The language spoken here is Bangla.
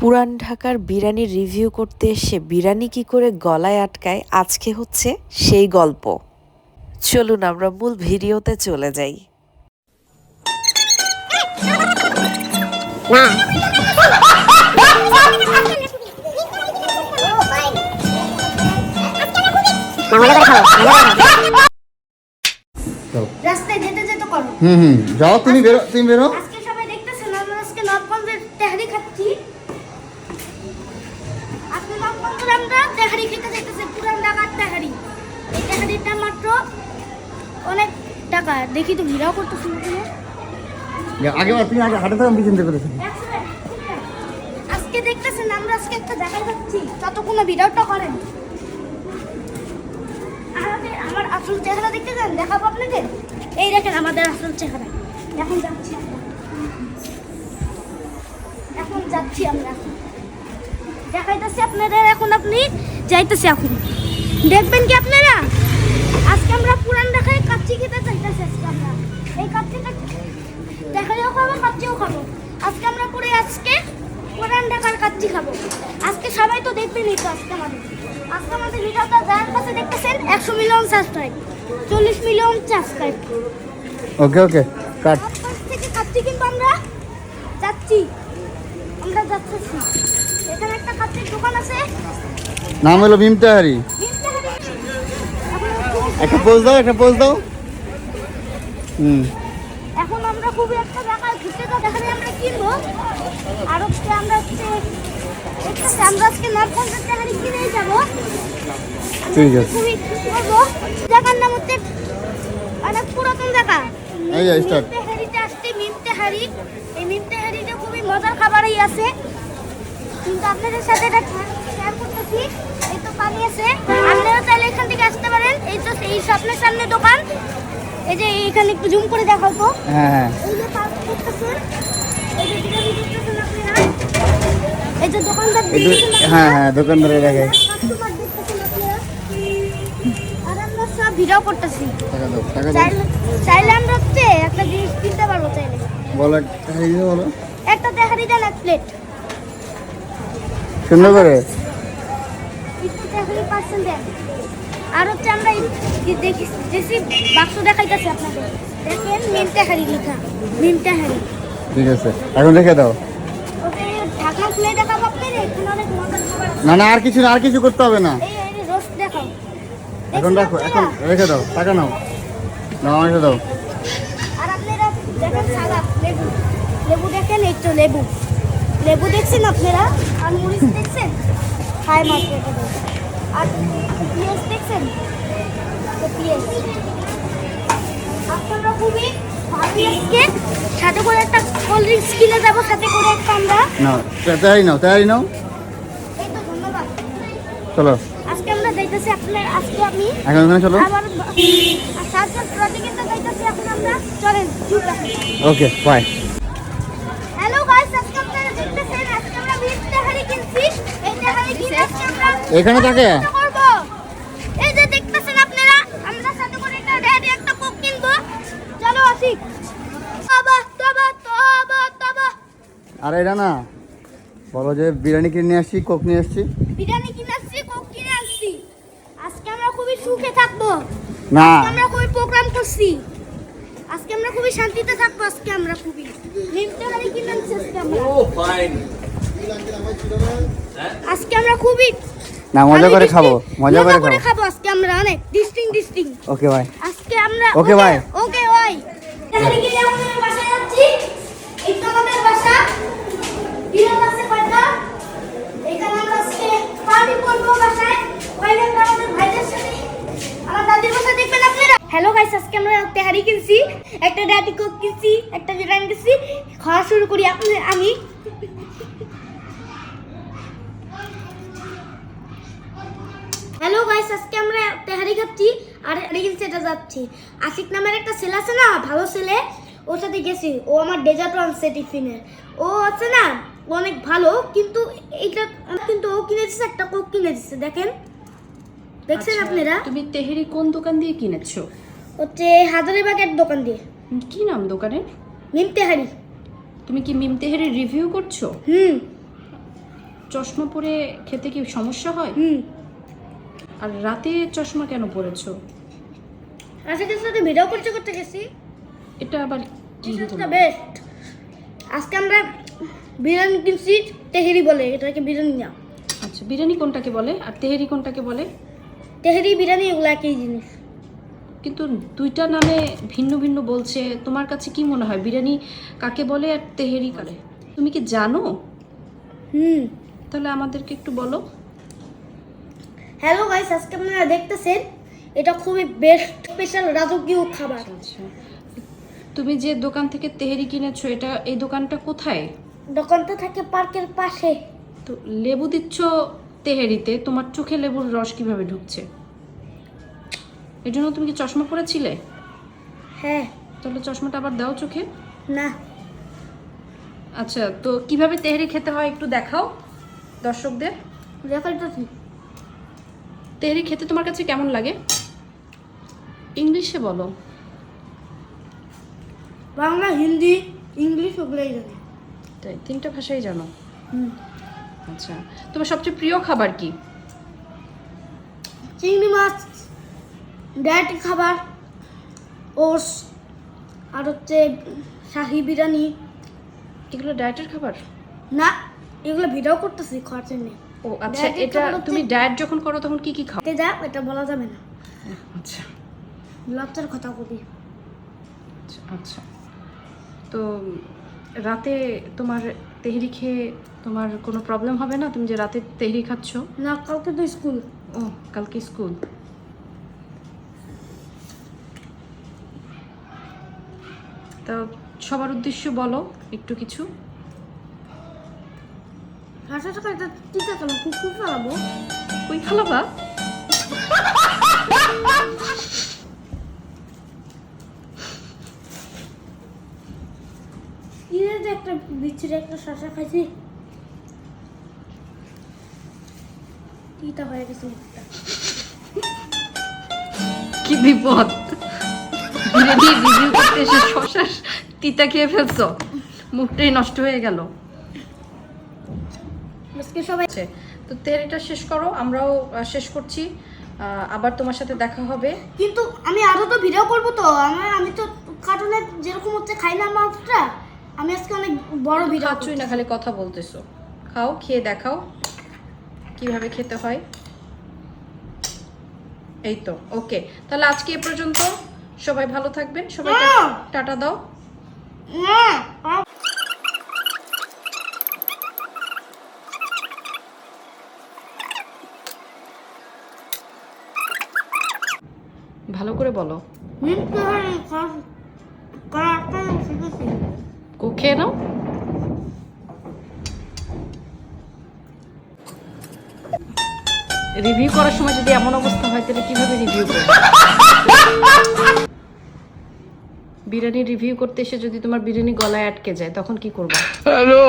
পুরান ঢাকার বিরিয়ানির রিভিউ করতে এসে বিরানি কি করে গলায় আটকায় আজকে হচ্ছে সেই গল্প। চলুন আমরা মূল ভিডিওতে চলে যাই। রাস্তায় যেতে যেতে করো। হুম হুম। যাও তুমি বেরো তুমি বেরো আজকে সবাই দেখতেছেন আমরা আজকে নবগঞ্জের তেহারি খাচ্ছি নবগঞ্জের তেহারি খেতে দেখতেছি পুরান ঢাকার তেহারি এই তেহারিটা মাত্র অনেক টাকা। দেখি তো ভিড়াও করতেছি না আগে তুমি আগে হাঁটে থাকো পিছন থেকে করেছি এক second, ঠিক আছে। আজকে দেখতেছেন আমরা আজকে একটা দেখাই যাচ্ছি ততক্ষণ ভিডিওটা করেন। আমার আসল চেহারা দেখতে চান দেখাবো আপনাদের? এই দেখেন আমাদের আসল চেহারা। এখন যাচ্ছি আমরা। এখন যাচ্ছি আমরা। দেখাইতেছি আপনাদের এখন আপনি যাইতেছি এখন। দেখবেন কি আপনারা? আজকে আমরা পুরান ঢাকায় কাচ্চি খেতে চাইতেছি আজকে আমরা। এই কাচ্চিটা দেখালেও খাব কাচ্চিও খাব। আজকে আমরা পুরো আজকে পুরান ঢাকার কাচ্চি খাব। আজকে সবাই তো দেখবেনই তো আজকে আমাদের। আজকে আমাদের ভিডিওটা যার কাছে দেখতেছেন একশো মিলিয়ন সাবস্ক্রাইব চল্লিশ million subscribe okay okay cut থেকে কাচ্চি কিন্তু আমরা যাচ্ছি। আমরা যাচ্ছি এখানে একটা কাচ্চির দোকান আছে। নাম হলো ভীম তাহারি। একটা পোজ দাও একটা পোজ দাও। হুম। এখন আমরা খুবই একটা জায়গায় ঘুরতে তো দেখালে আমরা কিনবো। আর হচ্ছে আমরা হচ্ছে আমরা আজকে নর্থ পঞ্চাশ টাকারি কিনেই যাব। ঠিক আছে। খুবই খুশি হব। জায়গার নাম হচ্ছে অনেক পুরাতন জায়গা। এই যে start. মিমতেহারিতে আসছে মিমতেহারি এই মিমতেহারিতে খুবই মজার খাবারই আছে। কিন্তু আপনাদের সাথে এটা শেয়ার করতেছি। এই তো পানি আছে। আপনারা চাইলে এখান থেকে আসতে পারেন। এই তো এই স্বপ্নের সামনে দোকান। এই যে এখানে একটু জুম করে দেখাও তো। হ্যাঁ হ্যাঁ। এই যে পার্ক করতেছেন। এই যে বিরিয়ানি দেখতেছেন আপনারা? এই যে দোকানদার হ্যাঁ হ্যাঁ দোকানদারে দেখে ভিডিও করতেছি। চাইলে আমরা একটা জিনিস কিনতে পারব চাইলে। বলো একটা দেখারি দেন এক প্লেট সুন্দর করে? আর হচ্ছে আমরা দেখি দেখি বাক্স দেখাইতেছি আপনাদের। দেখেন লেখা ঠিক আছে এখন রেখে দাও। না না আর কিছু না আর কিছু করতে হবে না। এখন রাখো এখন রেখে দাও টাকা নাও। নাও রেখে দাও। আর আপনারা দেখেন সালাদ লেবু। লেবু দেখেন এই তো লেবু। লেবু দেখছেন আপনারা? আর মরিচ দেখছেন? হাই মার্কেটে আর পেঁয়াজ দেখছেন? পেঁয়াজ। আপনারা খুবই আজকে সাথে করে একটা কোল্ড ড্রিঙ্কস কিনে যাব সাথে করে একটা আমরা। নাও তাড়াতাড়ি নাও তাড়াতাড়ি নাও। এই চলো। আজকে আমরা যাইতেছি আপনার আজকে আমি। এখন ওখানে চলো। আবার আর সাত যাইতেছি এখন আমরা। চলেন ওকে বাই হ্যালো গাইস আজকে আপনারা দেখতেছেন আজকে আমরা বিশ টাকারি কিনছি এই টাকারি কিনে আজকে আমরা এখানে থাকে? কত করব। এই যে দেখতেছেন আপনারা আমরা সাথে করে একটা ড্যাডি একটা কোক কিনবো। চলো আসি। তবা তবা তবা তবা। আর এটা না বলো যে বিরিয়ানি কিনে নিয়ে আসছি কোক নিয়ে আসছি। বিরিয়ানি কিনে আসছি কোক কিনে আসছি। আজকে আমরা খুবই সুখে থাকব। না। আমরা খুবই প্রোগ্রাম করছি। আজকে আমরা খুবই শান্তিতে থাকব আজকে আমরা খুবই। নিমতে হারি কিনে আনছি আজকে আমরা। আজকে আমরা খুবই না মজা করে খাব মজা করে খাব। খাব আজকে আমরা অনেক ডিস্টিং ডিস্টিং। ওকে বাই আজকে আমরা Okay, bye. ওকে ভাই তাহলে কি আমরা বাসায় যাচ্ছি। এই তো আমাদের বাসা। বিরাট আছে কয়টা? এখানে আমরা আজকে পার্টি করব বাসায়। ওইখানে আমাদের ভাইদের সাথে। আমার দাদির বাসা দেখবেন আপনারা? হ্যালো গাইস আজকে আমরা তেহারি কিনছি একটা ডাটি কোক কিনছি একটা বিরিয়ানি কিনছি। খাওয়া শুরু করি আপনি আমি। হ্যালো গাইস আজকে আমরা তেহারি খাচ্ছি আর রিল সেটা যাচ্ছি। আশিক নামের একটা ছেলে আছে না ভালো ছেলে ওর সাথে গেছি। ও আমার ডেজার্ট আনছে টিফিনের ও আছে না ও অনেক ভালো কিন্তু এইটা কিন্তু ও কিনে দিচ্ছে একটা কোক কিনে দিচ্ছে দেখেন। দেখছেন আচ্ছা, আপনারা? তুমি তেহেরি কোন দোকান দিয়ে কিনেছো? হচ্ছে হাজারিবাগের দোকান দিয়ে। কি নাম দোকানের মিম তেহারি। তুমি কি মিম তেহেরির রিভিউ করছ? হুম। চশমা পরে খেতে কি সমস্যা হয়? হুম। আর রাতে চশমা কেন পরেছো? রাশেদের সাথে ভিডিও করতে করতে গেছি। এটা আবার কি হলো? বেস্ট আজকে আমরা বিরিয়ানি কিনছি তেহেরি বলে এটাকে বিরিয়ানি না আচ্ছা বিরিয়ানি কোনটাকে বলে? আর তেহেরি কোনটাকে বলে? তেহেরি বিরিয়ানি এগুলো একই জিনিস। কিন্তু দুইটা নামে ভিন্ন ভিন্ন বলছে। তোমার কাছে কি মনে হয়? বিরিয়ানি কাকে বলে আর তেহেরি কারে? তুমি কি জানো? হুম। তাহলে আমাদেরকে একটু বলো। হ্যালো গাইস আজকে আপনারা দেখতেছেন এটা খুবই বেস্ট স্পেশাল রাজকীয় খাবার। আচ্ছা। তুমি যে দোকান থেকে তেহেরি কিনেছো এটা এই দোকানটা কোথায়? দোকানটা থাকে পার্কের পাশে। তো লেবু দিচ্ছ তেহেরিতে তোমার চোখে লেবুর রস কীভাবে ঢুকছে? এর জন্য তুমি কি চশমা পরেছিলে? হ্যাঁ। তাহলে চশমাটা আবার দাও চোখে। না। আচ্ছা তো কীভাবে তেহেরি খেতে হয় একটু দেখাও দর্শকদের। দেখাইতেছি তেহেরি খেতে তোমার কাছে কেমন লাগে? ইংলিশে বলো। বাংলা হিন্দি ইংলিশ ওগুলোই জানি। তাই তিনটা ভাষাই জানো? হুম। আচ্ছা তোমার সবচেয়ে প্রিয় খাবার কি? চিংড়ি মাছ ডায়েট খাবার ওটস আর হচ্ছে শাহি বিরিয়ানি। এগুলো ডায়েটের খাবার? না এগুলো ভিডিও করতেছি খাওয়ার জন্য। ও আচ্ছা এটা তুমি ডায়েট যখন করো তখন কি কি খাও? যা এটা বলা যাবে না। আচ্ছা। লজ্জার কথা বলি। আচ্ছা, আচ্ছা। তো রাতে তোমার তেহরি খেয়ে তোমার কোনো প্রবলেম হবে না? তুমি যে রাতে তেহরি খাচ্ছ? না কালকে তো স্কুল। ও কালকে স্কুল। তা সবার উদ্দেশ্য বলো একটু কিছু। টিকা ফেলাবো। খালাবা? একটা বিচ্ছিরি একটা শশা খাইছি। টিটা হয়ে গেছে মুখটা। কি বিপদ? করতে এসে শশা তিতা খেয়ে ফেলছো। মুখটাই নষ্ট হয়ে গেল। আজকে সবাই আছে। তো তেরিটা শেষ করো আমরাও শেষ করছি। আবার তোমার সাথে দেখা হবে। কিন্তু আমি আরও তো ভিডিও করব তো আমার আমি তো কার্টুনে যেরকম হচ্ছে খাই না মাছটা আমি আজকে অনেক বড় ভিডিও খাচ্ছই না খালি কথা বলতেছো। খাও খেয়ে দেখাও কীভাবে খেতে হয়। এই তো ওকে। তাহলে আজকে এ পর্যন্ত সবাই ভালো থাকবেন সবাই টাটা দাও। ভালো করে বলো। খেয়ে নাও। রিভিউ করার সময় যদি এমন অবস্থা হয়, তাহলে কীভাবে রিভিউ করবে? বিরিয়ানি রিভিউ করতে এসে যদি তোমার বিরিয়ানি গলায় আটকে যায়, তখন কি করবে? হ্যালো!